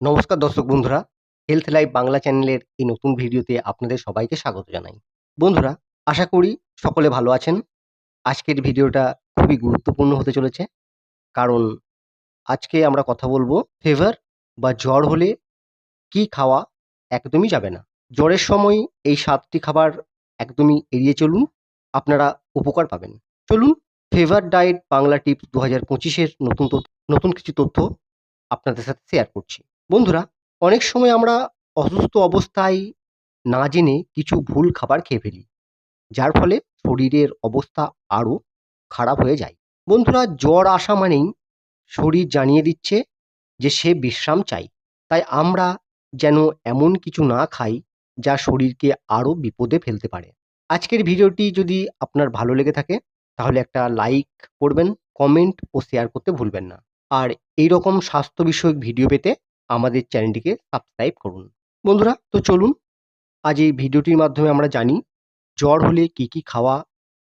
নমস্কার দর্শক বন্ধুরা হেলথ লাইফ বাংলা চ্যানেলের এই নতুন ভিডিওতে আপনাদের সবাইকে স্বাগত জানাই। বন্ধুরা, আশা করি সকলে ভালো আছেন। আজকের ভিডিওটা খুবই গুরুত্বপূর্ণ হতে চলেছে, কারণ আজকে আমরা কথা বলব ফেভার বা জ্বর হলে কি খাওয়া একদমই যাবে না। জ্বরের সময় এই সাতটি খাবার একদমই এড়িয়ে চলুন, আপনারা উপকার পাবেন। চলুন ফেভার ডায়েট বাংলা টিপস দু হাজার পঁচিশের নতুন নতুন কিছু তথ্য আপনাদের সাথে শেয়ার করছি। বন্ধুরা, অনেক সময় আমরা অসুস্থ অবস্থায় না জেনে কিছু ভুল খাবার খেয়ে ফেলি, যার ফলে শরীরের অবস্থা আরও খারাপ হয়ে যায়। বন্ধুরা, জ্বর আসা মানেই শরীর জানিয়ে দিচ্ছে যে সে বিশ্রাম চাই। তাই আমরা যেন এমন কিছু না খাই যা শরীরকে আরও বিপদে ফেলতে পারে। আজকের ভিডিওটি যদি আপনার ভালো লেগে থাকে, তাহলে একটা লাইক করবেন, কমেন্ট ও শেয়ার করতে ভুলবেন না। আর এই রকম স্বাস্থ্য বিষয়ক ভিডিও পেতে আমাদের চ্যানেলটিকে সাবস্ক্রাইব করুন। বন্ধুরা, তো চলুন, আজ এই ভিডিওটির মাধ্যমে আমরা জানি, জ্বর হলে কি কি খাওয়া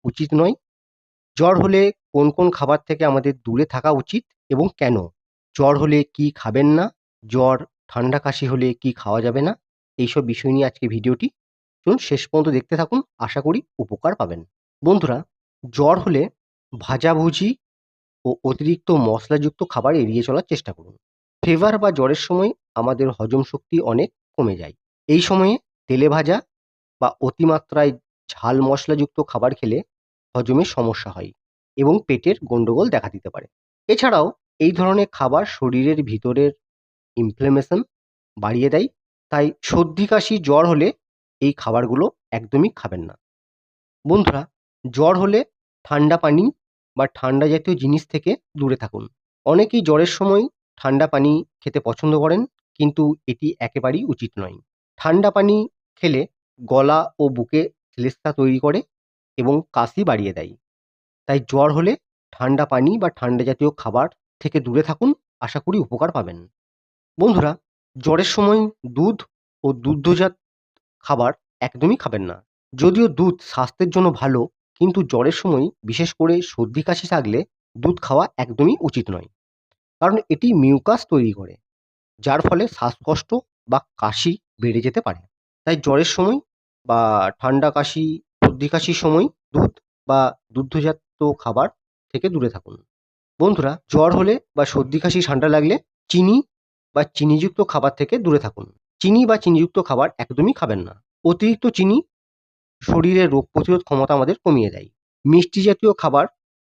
উচিত নয়, জ্বর হলে কোন কোন খাবার থেকে আমাদের দূরে থাকা উচিত এবং কেন, জ্বর হলে কি খাবেন না, জ্বর, ঠান্ডা কাশি হলে কি খাওয়া যাবে না, এইসব বিষয় নিয়ে আজকে ভিডিওটি, চলুন শেষ পর্যন্ত দেখতে থাকুন, আশা করি উপকার পাবেন। বন্ধুরা, জ্বর হলে ভাজাভুজি ও অতিরিক্ত মশলাযুক্ত খাবার এড়িয়ে চলার চেষ্টা করুন। ফিভার বা জ্বরের সময় আমাদের হজম শক্তি অনেক কমে যায়। এই সময়ে তেলে ভাজা বা অতিমাত্রায় ঝাল মশলাযুক্ত খাবার খেলে হজমের সমস্যা হয় এবং পেটের গন্ডগোল দেখা দিতে পারে। এছাড়াও এই ধরনের খাবার শরীরের ভিতরের ইনফ্লেমেশন বাড়িয়ে দেয়, তাই সর্দি, কাশি, জ্বর হলে এই খাবারগুলো একদমই খাবেন না। বন্ধুরা, জ্বর হলে ঠান্ডা পানি বা ঠান্ডা জাতীয় জিনিস থেকে দূরে থাকুন। অনেকেই জ্বরের সময় ঠান্ডা পানি খেতে পছন্দ করেন, কিন্তু এটি একেবারেই উচিত নয়। ঠান্ডা পানি খেলে গলা ও বুকে শ্লেষ্মা তৈরি করে এবং কাশি বাড়িয়ে দেয়। তাই জ্বর হলে ঠান্ডা পানি বা ঠান্ডা জাতীয় খাবার থেকে দূরে থাকুন, আশা করি উপকার পাবেন। বন্ধুরা, জ্বরের সময় দুধ ও দুগ্ধজাত খাবার একদমই খাবেন না। যদিও দুধ স্বাস্থ্যের জন্য ভালো, কিন্তু জ্বরের সময় বিশেষ করে সর্দি কাশি থাকলে দুধ খাওয়া একদমই উচিত নয়। কারণ এটি মিউকাস তৈরি করে, যার ফলে শ্বাসকষ্ট বা কাশি বেড়ে যেতে পারে। তাই জ্বরের সময় বা ঠান্ডা কাশি, সর্দি কাশির সময় দুধ বা দুগ্ধজাত খাবার থেকে দূরে থাকুন। বন্ধুরা, জ্বর হলে বা সর্দি কাশি, ঠান্ডা লাগলে চিনি বা চিনিযুক্ত খাবার থেকে দূরে থাকুন। চিনি বা চিনিযুক্ত খাবার একদমই খাবেন না। অতিরিক্ত চিনি শরীরের রোগ প্রতিরোধ ক্ষমতা আমাদের কমিয়ে দেয়। মিষ্টি জাতীয় খাবার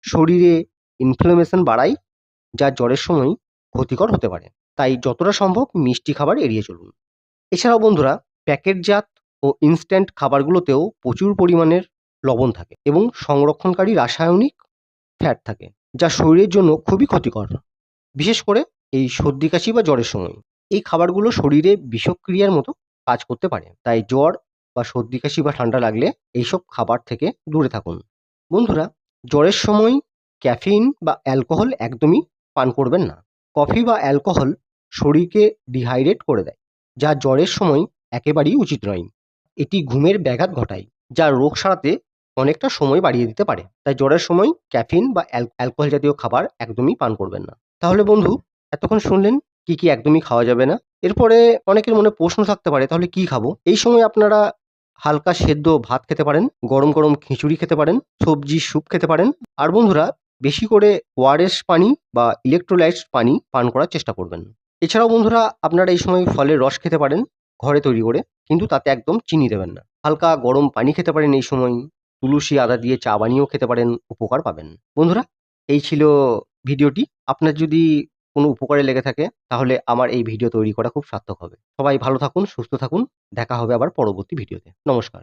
শরীরে ইনফ্লামেশন বাড়ায় যা জ্বরের সময় ক্ষতিকর হতে পারে। তাই যতটা সম্ভব মিষ্টি খাবার এড়িয়ে চলুন। এছাড়াও বন্ধুরা, প্যাকেটজাত ও ইনস্ট্যান্ট খাবারগুলোতেও প্রচুর পরিমাণের লবণ থাকে এবং সংরক্ষণকারী রাসায়নিক ফ্যাট থাকে, যা শরীরের জন্য খুবই ক্ষতিকর। বিশেষ করে এই সর্দি কাশি বা জ্বরের সময়। এই খাবারগুলো শরীরে বিষক্রিয়ার মতো কাজ করতে পারে। তাই জ্বর বা সর্দি কাশি বা ঠান্ডা লাগলে এইসব খাবার থেকে দূরে থাকুন। বন্ধুরা, জ্বরের সময় ক্যাফিন বা অ্যালকোহল একদমই পান করবেন না। কফি বা অ্যালকোহল শরীরকে ডিহাইড্রেট করে দেয়, যা জ্বরের সময় একেবারেই উচিত নয়। এটি ঘুমের ব্যাঘাত ঘটায়, যা রোগ সারাতে অনেকটা সময় বাড়িয়ে দিতে পারে। তাই জ্বরের সময় ক্যাফিন বা অ্যালকোহল জাতীয় খাবার একদমই পান করবেন না। তাহলে বন্ধু, এতক্ষণ শুনলেন কি কি একদমই খাওয়া যাবে না? এরপরে অনেকের মনে প্রশ্ন থাকতে পারে, তাহলে কি খাব? এই সময় আপনারা হালকা সেদ্ধ ভাত খেতে পারেন, গরম গরম খিচুড়ি খেতে পারেন, সবজি স্যুপ খেতে পারেন। আর বন্ধুরা বেশি করে ওআরএস পানি বা ইলেকট্রোলাইটস পানি পান করার চেষ্টা করবেন। এছাড়াও বন্ধুরা, আপনারা এই সময় ফলের রস খেতে পারেন ঘরে তৈরি করে, কিন্তু তাতে একদম চিনি দেবেন না। হালকা গরম পানি খেতে পারেন এই সময়, তুলসী আদা দিয়ে চা বানিয়েও খেতে পারেন, উপকার পাবেন। বন্ধুরা, এই ছিল ভিডিওটি। আপনার যদি কোনো উপকারে লেগে থাকে, তাহলে আমার এই ভিডিও তৈরি করা খুব সার্থক হবে। সবাই ভালো থাকুন, সুস্থ থাকুন। দেখা হবে আবার পরবর্তী ভিডিওতে। নমস্কার।